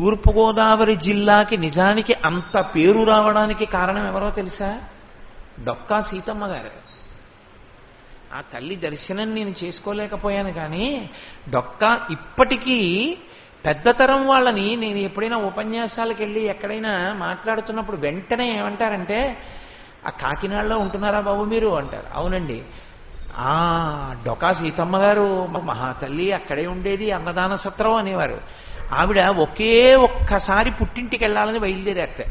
తూర్పుగోదావరి జిల్లాకి నిజానికి అంత పేరు రావడానికి కారణం ఎవరో తెలుసా? డొక్కా సీతమ్మ గారు. ఆ తల్లి దర్శనం నేను చేసుకోలేకపోయాను కానీ డొక్కా ఇప్పటికీ పెద్దతరం వాళ్ళని నేను ఎప్పుడైనా ఉపన్యాసాలకు వెళ్ళి ఎక్కడైనా మాట్లాడుతున్నప్పుడు వెంటనే ఏమంటారంటే ఆ కాకినాడలో ఉంటున్నారా బాబు మీరు? అంటారు. అవునండి. ఆ డొకా సీతమ్మ గారు మహాతల్లి అక్కడే ఉండేది అన్నదాన సత్రం అనేవారు. ఆవిడ ఒకే ఒక్కసారి పుట్టింటికి వెళ్ళాలని బయలుదేరారట.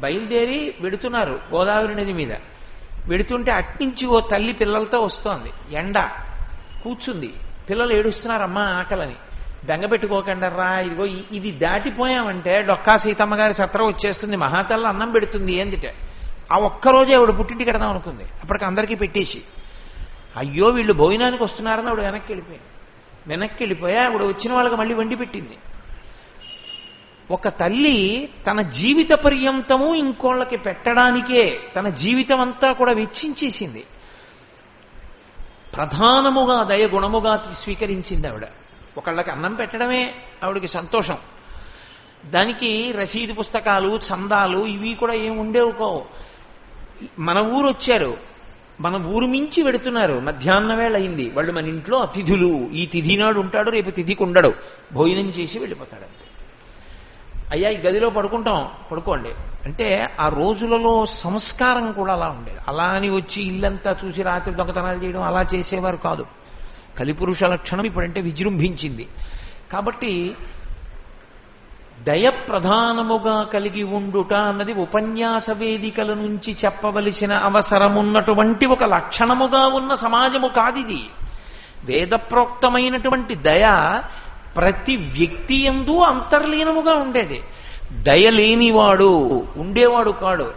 బయలుదేరి వెడుతున్నారు గోదావరి నది మీద. వెడుతుంటే అట్నుంచి ఓ తల్లి పిల్లలతో వస్తోంది. ఎండ. కూర్చుంది. పిల్లలు ఏడుస్తున్నారమ్మా ఆకలని. బెంగపెట్టుకోకండి రా ఇదిగో ఇది దాటిపోయామంటే డొక్కా సీతమ్మ గారి సత్రం వచ్చేస్తుంది మహాతల్లి అన్నం పెడుతుంది ఏందిటే ఆ ఒక్కరోజే ఆవిడ పుట్టింటికి వెడదాం అనుకుంది. అప్పటికి అందరికీ పెట్టేసి. అయ్యో వీళ్ళు భోజనానికి వస్తున్నారని ఆవిడ వెనక్కి వెళ్ళిపోయింది. వెనక్కి వెళ్ళిపోయి ఆవిడ వచ్చిన వాళ్ళకి మళ్ళీ వండి పెట్టింది. ఒక తల్లి తన జీవిత పర్యంతము ఇంకోళ్ళకి పెట్టడానికే తన జీవితం అంతా కూడా వెచ్చించేసింది. ప్రధానముగా దయగుణముగా స్వీకరించింది ఆవిడ. ఒకళ్ళకి అన్నం పెట్టడమే ఆవిడకి సంతోషం. దానికి రసీదు పుస్తకాలు చందాలు ఇవి కూడా ఏమి ఉండేవి మన ఊరు వచ్చారు. మన ఊరు మించి వెడుతున్నారు. మధ్యాహ్న వేళ అయింది. వాళ్ళు మన ఇంట్లో అతిథులు. ఈ తిథి నాడు ఉంటాడు రేపు తిథికి ఉండడు. భోజనం చేసి వెళ్ళిపోతాడు అయ్యా ఈ గదిలో పడుకుంటాం. పడుకోండి. అంటే ఆ రోజులలో సంస్కారం కూడా అలా ఉండేది. అలా అని వచ్చి ఇల్లంతా చూసి రాత్రి దొంగతనాలు చేయడం అలా చేసేవారు కాదు. కలిపురుష లక్షణం ఇప్పుడంటే విజృంభించింది. కాబట్టి దయ ప్రధానముగా కలిగి ఉండుట అన్నది ఉపన్యాస వేదికల నుంచి చెప్పవలసిన అవసరమున్నటువంటి ఒక లక్షణముగా ఉన్న సమాజము కాదిది. వేదప్రోక్తమైనటువంటి దయ ప్రతి వ్యక్తి ఎందు అంతర్లీనముగా ఉండేది. దయ లేనివాడు ఉండేవాడు కాడు.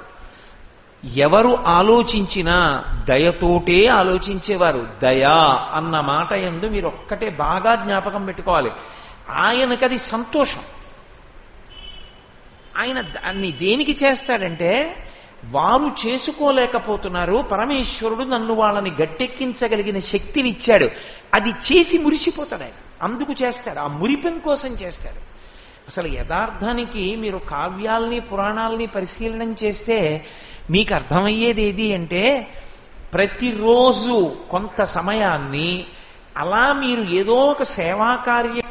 ఎవరు ఆలోచించినా దయతోటే ఆలోచించేవారు. దయా అన్న మాట ఎందు మీరు ఒక్కటే బాగా జ్ఞాపకం పెట్టుకోవాలి. ఆయనకది సంతోషం. ఆయన దాన్ని దేనికి చేస్తాడంటే వారు చేసుకోలేకపోతున్నారు. పరమేశ్వరుడు నన్ను వాళ్ళని గట్టెక్కించగలిగిన శక్తిని ఇచ్చాడు. అది చేసి మురిసిపోతాడు ఆయన. అందుకు చేస్తాడు. ఆ మురిపెం కోసం చేస్తాడు. అసలు యథార్థానికి మీరు కావ్యాల్ని పురాణాల్ని పరిశీలనం చేస్తే మీకు అర్థమయ్యేది ఏది అంటే ప్రతిరోజు కొంత సమయాన్ని అలా మీరు ఏదో ఒక సేవా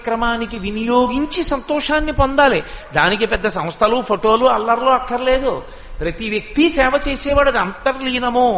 కార్యక్రమానికి వినియోగించి సంతోషాన్ని పొందాలి. దానికి పెద్ద సంస్థలు ఫోటోలు అల్లర్లు అక్కర్లేదు. ప్రతి వ్యక్తి సేవ చేసేవాడు అది అంతర్లీనమో.